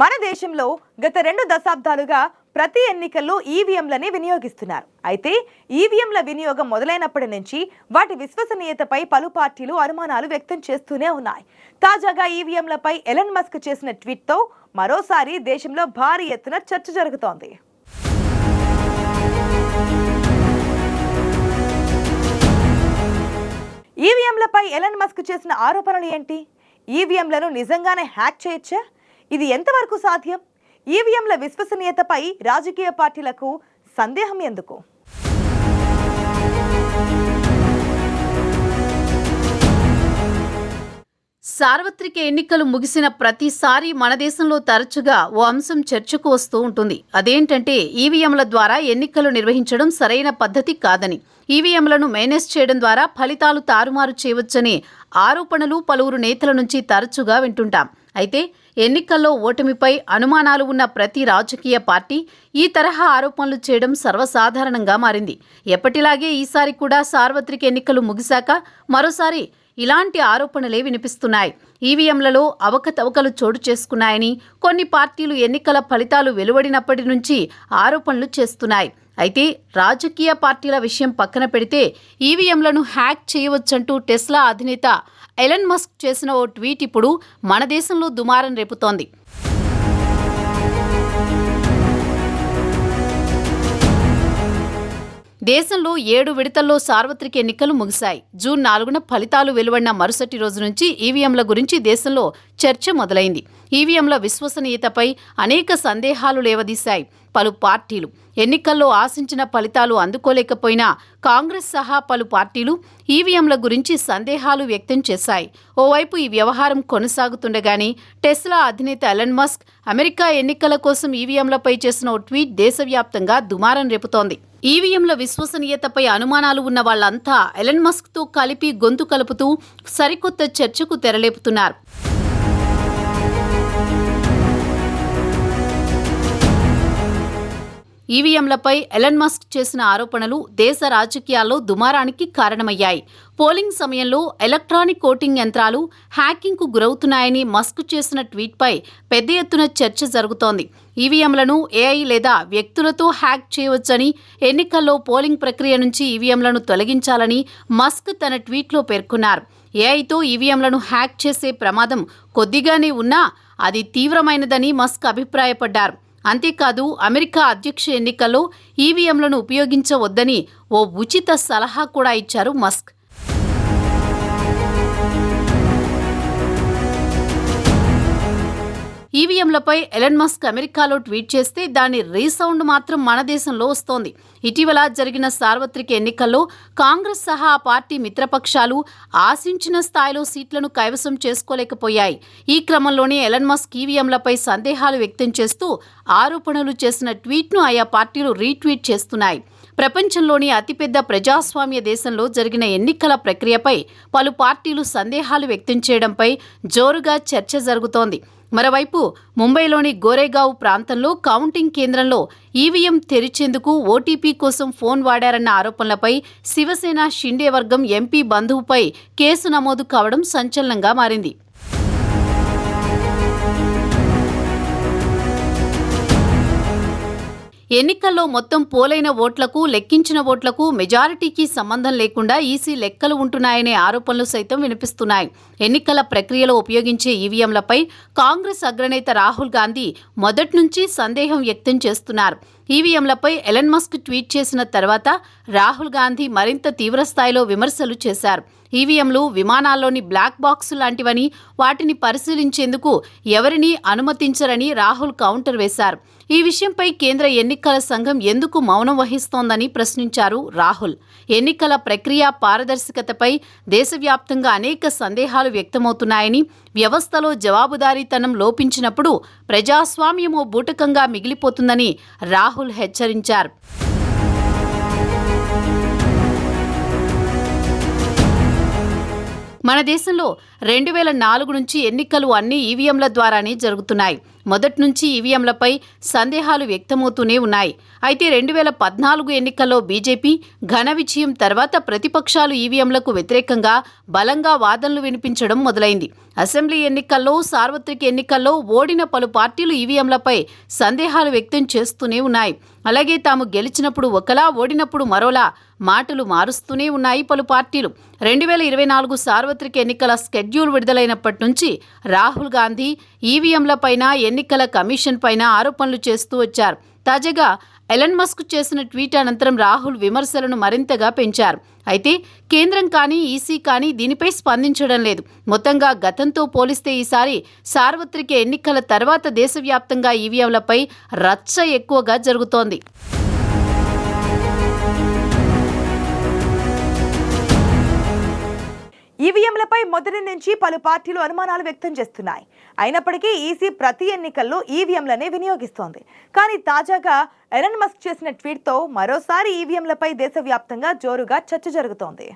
మన దేశంలో గత రెండు దశాబ్దాలుగా ప్రతి ఎన్నికల్లో ఈవీఎంలని వినియోగిస్తున్నారు. అయితే ఈవీఎంల వినియోగం మొదలైనప్పటి నుంచి వాటి విశ్వసనీయతపై పలు పార్టీలు అనుమానాలు వ్యక్తం చేస్తూనే ఉన్నాయి. తాజాగా ఈవీఎంలపై ఎలన్ మస్క్ చేసిన ట్వీట్తో మరోసారి దేశంలో భారీ ఎత్తున చర్చ జరుగుతోంది. ఈవీఎంలపై ఎలన్ మస్క్ చేసిన ఆరోపణలు ఏంటి? ఈవీఎంలను నిజంగానే హ్యాక్ చేయొచ్చా? ఇది ఎంతవరకు సాధ్యం? ఈవీఎంల విశ్వసనీయతపై రాజకీయ పార్టీలకు సందేహం ఎందుకు? సార్వత్రిక ఎన్నికలు ముగిసిన ప్రతిసారి మన దేశంలో తరచుగా ఓ అంశం చర్చకు వస్తూ ఉంటుంది. అదేంటంటే ఈవీఎంల ద్వారా ఎన్నికలు నిర్వహించడం సరైన పద్ధతి కాదని ఈవీఎంలను మేనేజ్ చేయడం ద్వారా ఫలితాలు తారుమారు చేయవచ్చనే ఆరోపణలు పలువురు నేతల నుంచి తరచుగా వింటుంటాం. అయితే ఎన్నికల్లో ఓటమిపై అనుమానాలు ఉన్న ప్రతి రాజకీయ పార్టీ ఈ తరహా ఆరోపణలు చేయడం సర్వసాధారణంగా మారింది. ఎప్పటిలాగే ఈసారి కూడా సార్వత్రిక ఎన్నికలు ముగిశాక మరోసారి ఇలాంటి ఆరోపణలే వినిపిస్తున్నాయి. ఈవీఎంలలో అవకతవకలు చోటు చేసుకున్నాయని కొన్ని పార్టీలు ఎన్నికల ఫలితాలు వెలువడినప్పటి నుంచి ఆరోపణలు చేస్తున్నాయి. అయితే రాజకీయ పార్టీల విషయం పక్కన పెడితే ఈవీఎంలను హ్యాక్ చేయవచ్చంటూ టెస్లా అధినేత ఎలన్ మస్క్ చేసిన ఓ ట్వీట్ ఇప్పుడు మన దేశంలో దుమారం రేపుతోంది. దేశంలో ఏడు విడతల్లో సార్వత్రిక ఎన్నికలు ముగిశాయి. జూన్ నాలుగున ఫలితాలు వెలువడిన మరుసటి రోజు నుంచి ఈవీఎంల గురించి దేశంలో చర్చ మొదలైంది. ఈవీఎంల విశ్వసనీయతపై అనేక సందేహాలు లేవదీశాయి. పలు పార్టీలు ఎన్నికల్లో ఆశించిన ఫలితాలు అందుకోలేకపోయినా కాంగ్రెస్ సహా పలు పార్టీలు ఈవీఎంల గురించి సందేహాలు వ్యక్తం చేశాయి. ఓవైపు ఈ వ్యవహారం కొనసాగుతుండగానే టెస్లా అధినేత ఎలన్ మస్క్ అమెరికా ఎన్నికల కోసం ఈవీఎంలపై చేసిన ఓ ట్వీట్ దేశవ్యాప్తంగా దుమారం రేపుతోంది. ఈవీఎంల విశ్వసనీయతపై అనుమానాలు ఉన్న వాళ్ళంతా ఎలన్ మస్క్తో కలిపి గొంతు కలుపుతూ సరికొత్త చర్చకు తెరలేపుతున్నారు. ఈవీఎంలపై ఎలన్ మస్క్ చేసిన ఆరోపణలు దేశ రాజకీయాల్లో దుమారానికి కారణమయ్యాయి. పోలింగ్ సమయంలో ఎలక్ట్రానిక్ ఓటింగ్ యంత్రాలు హ్యాకింగ్కు గురవుతున్నాయని మస్క్ చేసిన ట్వీట్పై పెద్ద ఎత్తున చర్చ జరుగుతోంది. ఈవీఎంలను ఏఐ లేదా వ్యక్తులతో హ్యాక్ చేయవచ్చని ఎన్నికల్లో పోలింగ్ ప్రక్రియ నుంచి ఈవీఎంలను తొలగించాలని మస్క్ తన ట్వీట్లో పేర్కొన్నారు. ఏఐతో ఈవీఎంలను హ్యాక్ చేసే ప్రమాదం కొద్దిగానే ఉన్నా అది తీవ్రమైనదని మస్క్ అభిప్రాయపడ్డారు. అంతేకాదు అమెరికా అధ్యక్ష ఎన్నికల్లో ఈవీఎంలను ఉపయోగించవద్దని ఓ ఉచిత సలహా కూడా ఇచ్చారు మస్క్. ఈవీఎంలపై ఎలన్ మస్క్ అమెరికాలో ట్వీట్ చేస్తే దాని రీసౌండ్ మాత్రం మన దేశంలో వస్తోంది. ఇటీవల జరిగిన సార్వత్రిక ఎన్నికల్లో కాంగ్రెస్ సహా ఆ పార్టీ మిత్రపక్షాలు ఆశించిన స్థాయిలో సీట్లను కైవసం చేసుకోలేకపోయాయి. ఈ క్రమంలోనే ఎలన్ మస్క్ ఈవీఎంలపై సందేహాలు వ్యక్తం చేస్తూ ఆరోపణలు చేసిన ట్వీట్ను ఆయా పార్టీలు రీట్వీట్ చేస్తున్నాయి. ప్రపంచంలోని అతిపెద్ద ప్రజాస్వామ్య దేశంలో జరిగిన ఎన్నికల ప్రక్రియపై పలు పార్టీలు సందేహాలు వ్యక్తం చేయడంపై జోరుగా చర్చ జరుగుతోంది. మరోవైపు ముంబైలోని గోరేగావ్ ప్రాంతంలో కౌంటింగ్ కేంద్రంలో ఈవీఎం తెరిచేందుకు ఓటీపీ కోసం ఫోన్ వాడారన్న ఆరోపణలపై శివసేన షిండే వర్గం ఎంపీ బంధువుపై కేసు నమోదు కావడం సంచలనంగా మారింది. ఎన్నికల్లో మొత్తం పోలైన ఓట్లకు లెక్కించిన ఓట్లకు మెజారిటీకి సంబంధం లేకుండా ఈసీ లెక్కలు ఉంటున్నాయనే ఆరోపణలు సైతం వినిపిస్తున్నాయి. ఎన్నికల ప్రక్రియలో ఉపయోగించే ఈవీఎంలపై కాంగ్రెస్ అగ్రనేత రాహుల్ గాంధీ మొదటి నుంచి సందేహం వ్యక్తం చేస్తున్నారు. ఈవీఎంలపై ఎలన్ మస్క్ ట్వీట్ చేసిన తర్వాత రాహుల్ గాంధీ మరింత తీవ్రస్థాయిలో విమర్శలు చేశారు. ఈవీఎంలు విమానాల్లోని బ్లాక్ బాక్స్ లాంటివని వాటిని పరిశీలించేందుకు ఎవరినీ అనుమతించరని రాహుల్ కౌంటర్ వేశారు. ఈ విషయంపై కేంద్ర ఎన్నికల సంఘం ఎందుకు మౌనం వహిస్తోందని ప్రశ్నించారు రాహుల్. ఎన్నికల ప్రక్రియ పారదర్శకతపై దేశవ్యాప్తంగా అనేక సందేహాలు వ్యక్తమవుతున్నాయని వ్యవస్థలో జవాబుదారీతనం లోపించినప్పుడు ప్రజాస్వామ్యము బూటకంగా మిగిలిపోతుందని రాహుల్ హెచ్చరించారు. మన దేశంలో రెండు వేల నాలుగు నుంచి ఎన్నికలు అన్ని ఈవీఎంల ద్వారానే జరుగుతున్నాయి. మొదటి నుంచి ఈవీఎంలపై సందేహాలు వ్యక్తమవుతూనే ఉన్నాయి. అయితే రెండు వేల పద్నాలుగు ఎన్నికల్లో బీజేపీ ఘన విజయం తర్వాత ప్రతిపక్షాలు ఈవీఎంలకు వ్యతిరేకంగా బలంగా వాదనలు వినిపించడం మొదలైంది. అసెంబ్లీ ఎన్నికల్లో సార్వత్రిక ఎన్నికల్లో ఓడిన పలు పార్టీలు ఈవీఎంలపై సందేహాలు వ్యక్తం చేస్తూనే ఉన్నాయి. అలాగే తాము గెలిచినప్పుడు ఒకలా ఓడినప్పుడు మరోలా మాటలు మారుస్తూనే ఉన్నాయి పలు పార్టీలు. రెండు వేల ఇరవై నాలుగు సార్వత్రిక ఎన్నికల స్కెడ్యూల్ విడుదలైనప్పటి నుంచి రాహుల్ గాంధీ ఈవీఎంలపైన ఎన్నికల కమిషన్ పైన ఆరోపణలు చేస్తూ వచ్చారు. తాజాగా ఎలన్ మస్క్ చేసిన ట్వీట్ అనంతరం రాహుల్ విమర్శలను మరింతగా పెంచారు. అయితే కేంద్రం కానీ ఈసీ కానీ దీనిపై స్పందించడం లేదు. మొత్తంగా గతంతో పోలిస్తే ఈసారి సార్వత్రిక ఎన్నికల తర్వాత దేశవ్యాప్తంగా ఈవీఎంలపై రచ్చ ఎక్కువగా జరుగుతోంది. ఈవీఎంలపై మొదటి నుంచి పలు పార్టీలు అనుమానాలు వ్యక్తం చేస్తున్నాయి. అయినప్పటికీ ఈసీ ప్రతి ఎన్నికల్లో ఈవీఎంలనే వినియోగిస్తోంది. కానీ తాజాగా ఎలన్ మస్క్ చేసిన ట్వీట్తో మరోసారి ఈవీఎంలపై దేశవ్యాప్తంగా జోరుగా చర్చ జరుగుతోంది.